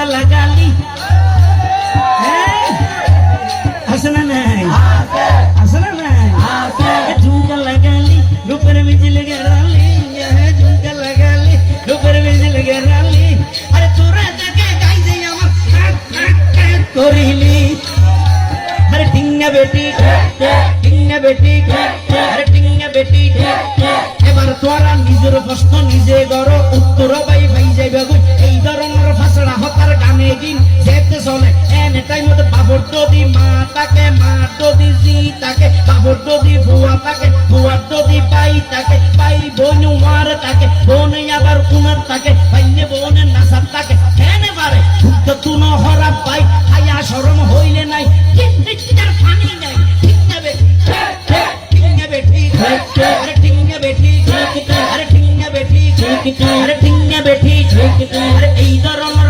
ঝুমকা লাগালি না নাই না নাই ঝুমকা লাগালি রূপের মিছিল গেরালি ঝুমকা লাগালি রূপের মিছিল গেরালি আরে তোরা তাকে গাইছে আমার করিলি আরে টিঙ্গা বেটি টিঙ্গা বেটি আরে টিঙ্গা বেটি এবার তোরা নিজের প্রশ্ন নিজে গড় উত্তর বাবর যদি মা তাকে মা যদি জি তাকে বাবর যদি বুয়া তাকে বুয়ার যদি পাই তাকে পাই বোন মার তাকে বোন আবার উনার তাকে পাইলে বোনের নাসার তাকে। এনে পারে ভুক্ত তুন হরা পাই হায়া শরম হইলে নাই। কিন্তু পানি নাই। ঠিক আরে আরে ঠিঙ্গে বেঠি আরে ঠিঙ্গে বেঠি আরে এই ধরনের